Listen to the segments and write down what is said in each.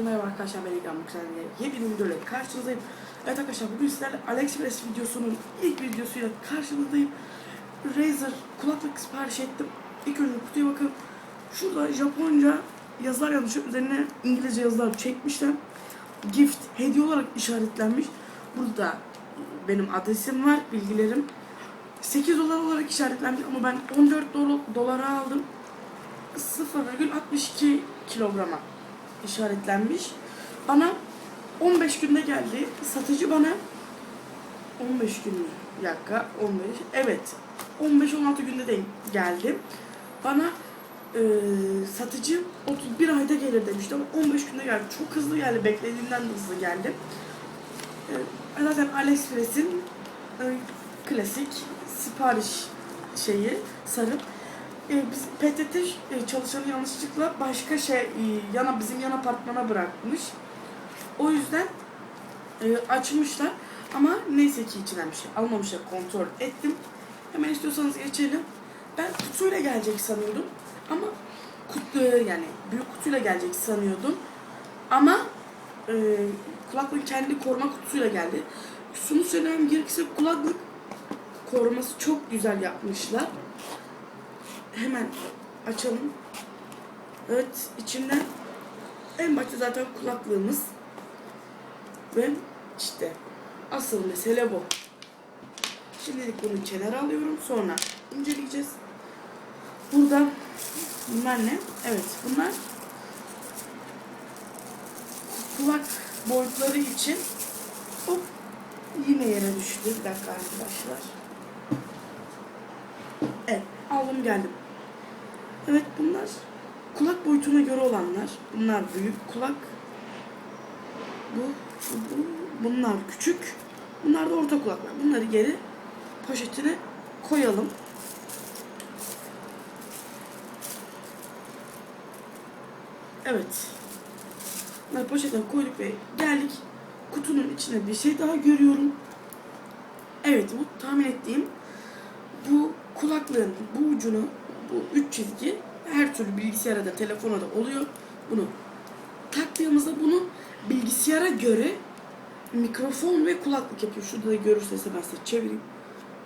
Herkese merhaba arkadaşlar ben İlkan Müksel'le yepyeni videoyla karşınızdayım. Evet arkadaşlar bugün sizlerle AliExpress videosunun ilk videosuyla karşınızdayım. Razer kulaklık sipariş ettim. İlk önce kutuya bakın. Şurada Japonca yazılar yazmış. Üzerine İngilizce yazılar çekmişler. Gift hediye olarak işaretlenmiş. Burada benim adresim var, bilgilerim. 8 dolar olarak işaretlenmiş ama ben 14 dola- dolara aldım. 0,62 kilograma işaretlenmiş. Bana 15 günde geldi. Satıcı bana 15 gün mü? Dakika 15. Evet. 15-16 günde de geldi. Bana e, satıcı 31 ayda gelir demişti ama 15 günde geldi. Çok hızlı geldi. Beklediğimden de hızlı geldi. E, zaten AliExpress'in e, klasik sipariş şeyi sarıp PTT e, çalışanı yanlışlıkla başka şey e, yana bizim yan apartmana bırakmış. O yüzden e, açmışlar ama neyse ki içinden bir şey almamışlar kontrol ettim. Hemen istiyorsanız geçelim. Ben kutuyla gelecek sanıyordum ama kutu yani büyük kutuyla gelecek sanıyordum. Ama e, kulaklığın kendi koruma kutusuyla geldi. Şunu söylemem gerekirse kulaklık koruması çok güzel yapmışlar. Hemen açalım. Evet içinde en başta zaten kulaklığımız ve işte asıl mesele bu. Şimdilik bunu kenara alıyorum sonra inceleyeceğiz. Burada bunlar ne? Evet bunlar kulak boyutları için hop yine yere düştü. Bir dakika arkadaşlar. Evet aldım geldim. Evet bunlar kulak boyutuna göre olanlar. Bunlar büyük kulak. Bu, bu bunlar küçük. Bunlar da orta kulaklar. Bunları geri poşetine koyalım. Evet. Bunları poşetine koyduk ve geldik. Kutunun içinde bir şey daha görüyorum. Evet bu tahmin ettiğim bu kulaklığın bu ucunu bu üç çizgi her türlü bilgisayara da telefona da oluyor. Bunu taktığımızda bunu bilgisayara göre mikrofon ve kulaklık yapıyor. Şurada da görürseniz ben size çevireyim.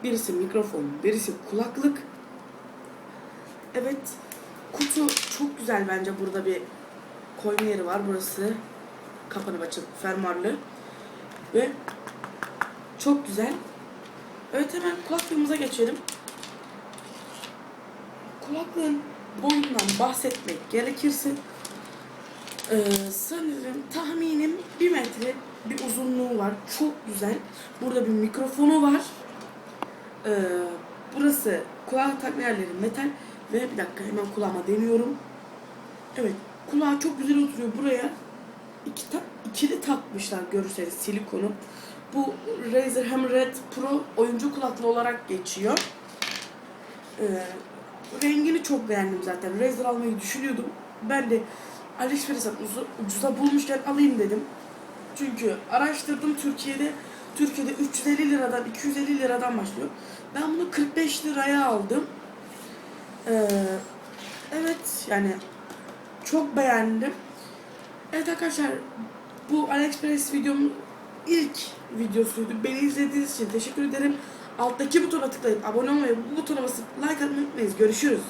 Birisi mikrofon, birisi kulaklık. Evet. Kutu çok güzel bence burada bir koyma yeri var. Burası kapanıp açılıp fermuarlı. Ve çok güzel. Evet hemen kulaklığımıza geçelim. Kulaklığın boyundan bahsetmek gerekirse e, sanırım tahminim bir metre bir uzunluğu var. Çok güzel. Burada bir mikrofonu var. E, burası kulak takma yerleri metal ve bir dakika hemen kulağıma deniyorum. Evet kulağa çok güzel oturuyor. Buraya iki ta ikili takmışlar görürseniz silikonu. Bu Razer Hem Red Pro oyuncu kulaklığı olarak geçiyor. Ee, rengini çok beğendim zaten. Razer almayı düşünüyordum. Ben de AliExpress'ten ucuza, ucuza bulmuşken alayım dedim. Çünkü araştırdım Türkiye'de Türkiye'de 350 liradan 250 liradan başlıyor. Ben bunu 45 liraya aldım. Ee, evet yani çok beğendim. Evet arkadaşlar bu AliExpress videomun ilk videosuydu. Beni izlediğiniz için teşekkür ederim. Alttaki butona tıklayıp abone olmayı, bu butona basıp like atmayı unutmayınız. Görüşürüz.